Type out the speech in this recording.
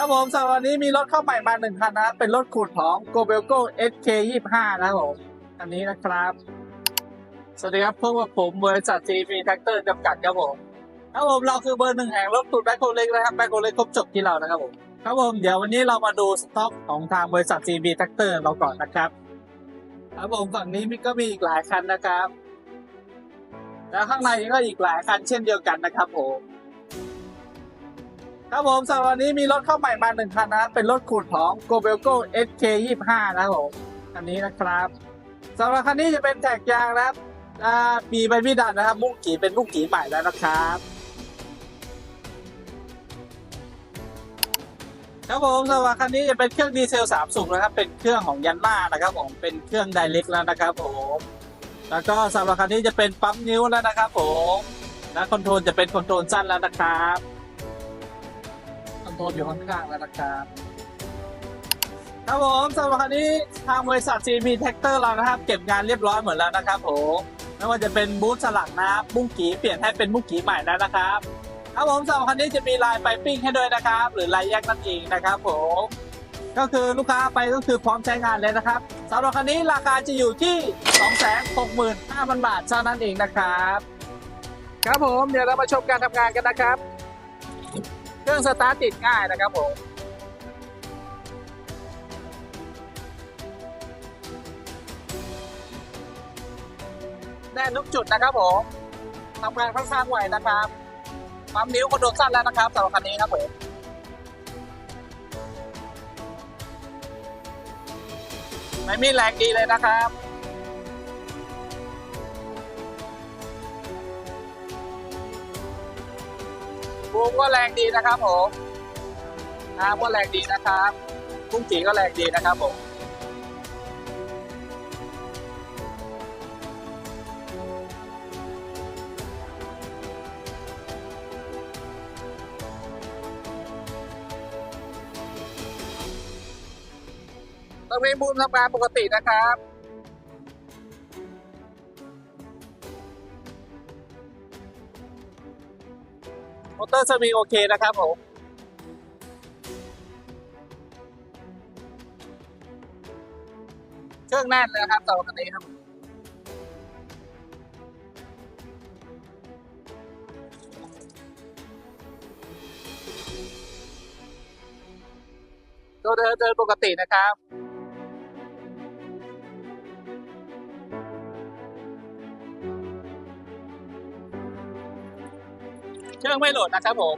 ครับผมสำหรับวันนี้มีรถเข้าใหม่มาหนึ่งคันนะเป็นรถขุดของ g o b e l g o SK 25นะครับผมอันนี้นะครับ สวัสดีครับพวกบผมบริษัท GP Tractor จำกัดครับผมครับผมเราคือเบอร์หนึ่งแห่งรถขุดแบ็คโฮเล็กนะครับแบ็คโฮเล็กครบจบที่เรานะครับผมครับผมเดี๋ยววันนี้เรามาดูสต็อกของทางบริษัท GP Tractor เราก่อนนะครับครับผมฝั่งนี้มีก็มีอีกหลายคันนะครับ แล้วข้างในก็อีกหลายคันเช่นเดียวกันนะครับผม ครับผมสำหรับวันนี้มีรถเข้าใหม่มาหนึ่งคันนะครับเป็นรถขุดของ g o b e l g o SK 25นะครับผมคันนี้นะครับสำหรับคันนี้จะเป็นแท็กยางนะครับมีใบมีดดันนะครับ มุ้งกีเป็นมุ้งกีใหม่แล้วนะครับครับผมสำหรับคันนี้จะเป็นเครื่องดีเซลสามสูบนะครับ เป็นเครื่องของยันมานะครับผมเป็นเครื่องไดเล็กแล้วนะครับผมแล้วก็สำหรับคันนี้จะเป็นปั๊มนิ้วแล้วนะครับผมและคอนโทรลจะเป็นคอนโทรลสั้นแล้วนะครับ โทรลอยู่ข้างๆแล้วนะครับครับผมสำหรับคันนี้ทางบริษัท CP Tractor เรานะครับ เก็บงานเรียบร้อยหมดแล้วนะครับผมไม่ว่าจะเป็นบูธสลักนะครับบุ้งกีเปลี่ยนให้เป็นบุ้งกีใหม่แล้วนะครับครับผมสำหรับคันนี้จะมีลายไฟปิ้งให้ด้วยนะครับ หรือลายแยกนั่นเองนะครับผมก็คือลูกค้าไปก็คือพร้อมใช้งานเลยนะครับสำหรับคันนี้ราคาจะอยู่ที่ 265,000 บาทเท่านั้นเองนะครับ ครับผมเดี๋ยวเรามาชมการทำงานกันนะครับ เครื่องสตาร์ทติดง่ายนะครับผมแน่นทุกจุดนะครับผมทำงานค่อนข้างไวนะครับปั๊มนิ้วกระโดดสั้นแล้วนะครับสำหรับคันนี้ครับผมไม่มีแรงดีเลยนะครับ บูมก็แรงดีนะครับผมน้ำก็แรงดีนะครับกุ้งจีก็แรงดีนะครับผมต้องมีบูมทำงานปกตินะครับ มอเตอร์สวิงโอเคนะครับผมเครื่องแน่นเลยนะครับสำหรับคันนี้ครับตัวเดินเดินปกตินะครับ เครื่องไม่โหลดนะครับผม